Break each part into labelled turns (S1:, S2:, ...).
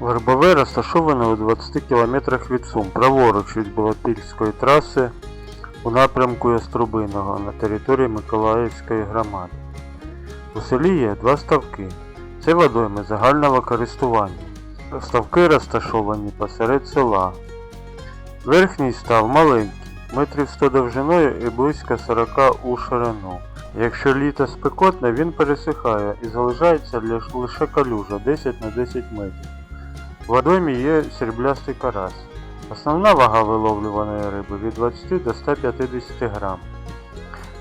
S1: Вербове розташоване у 20 кілометрах від Сум, праворуч від Балапільської траси у напрямку Яструбиного на території Миколаївської громади. У селі є два ставки. Це водойми загального користування. Ставки розташовані посеред села. Верхній став маленький, метрів 100 довжиною і близько 40 у ширину. Якщо літо спекотне, він пересихає і залишається лише калюжа 10 на 10 метрів. В водоймі є сріблястий карась. Основна вага виловлюваної риби від 20 до 150 грам.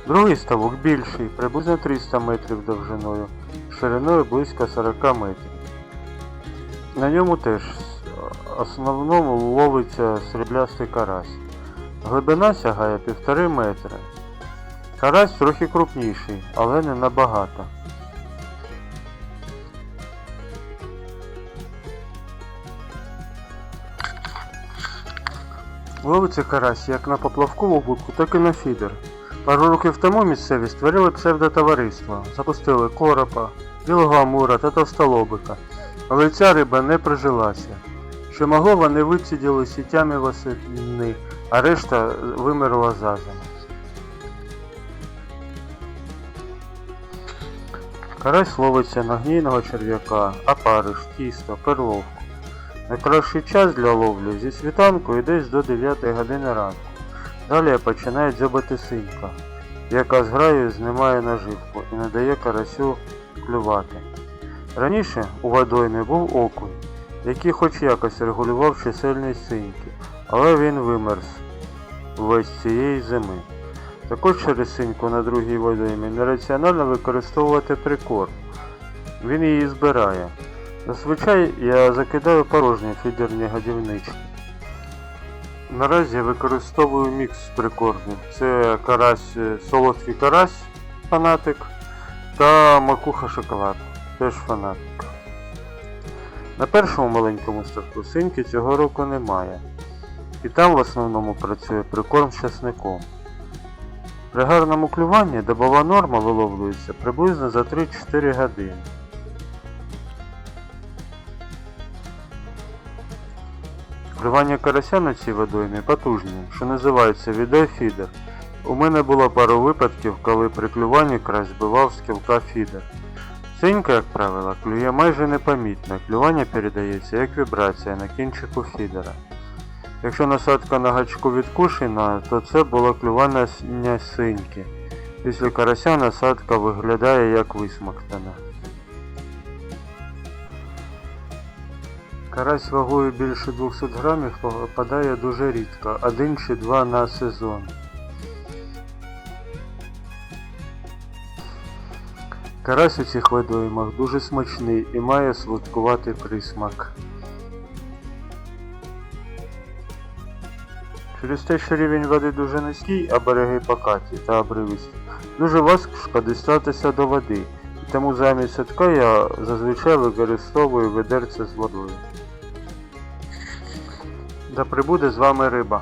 S1: Другий ставок більший, приблизно 300 метрів довжиною, шириною близько 40 метрів. На ньому теж в основному ловиться сріблястий карась. Глибина сягає 1,5 метра. Карась трохи крупніший, але не набагато. Ловиться карась як на поплавкову вудку, так і на фідер. Пару років тому місцеві створили псевдотовариство, запустили коропа, білого амура та товстолобика, але ця риба не прижилася. Що могло, вони виціділи сітями восени, а решта вимерла за. Карась ловиться на гнійного черв'яка, опариш, тісто, перловку. Найкращий час для ловлі зі світанку і десь до 9 години ранку. Далі починає дзьобати синька, яка з граю знімає наживку і не дає карасю клювати. Раніше у водоймі був окунь, який хоч якось регулював чисельність синьки, але він вимерз весь цієї зими. Також через синьку на другій водоймі нераціонально використовувати прикорм. Він її збирає. Зазвичай я закидаю порожні фідерні годівнички. Наразі використовую мікс прикормів. Це карась, е, солодкий карась, фанатик, та макуха шоколад, теж фанатик. На першому маленькому ставку синьки цього року немає. І там в основному працює прикорм з часником. При гарному клюванні добова норма виловлюється приблизно за 3-4 години. Клювання карася на цій водоймі потужні, що називається відеофідер. У мене було пару випадків, коли при клюванні карась збивав з кілка фідер. Синька, як правило, клює майже непомітно, клювання передається як вібрація на кінчику фідера. Якщо насадка на гачку відкушена, то це було клювання синьки. Після карася насадка виглядає як висмоктана. Карась вагою більше 200 грамів попадає дуже рідко, один чи два на сезон. Карась у цих водоймах дуже смачний і має сладкуватий присмак. Через те, що рівень води дуже низький, а береги покаті та обривисті, дуже важко дістатися до води, і тому замість садка я зазвичай використовую ведерце з водою. Да прибуде з вами риба.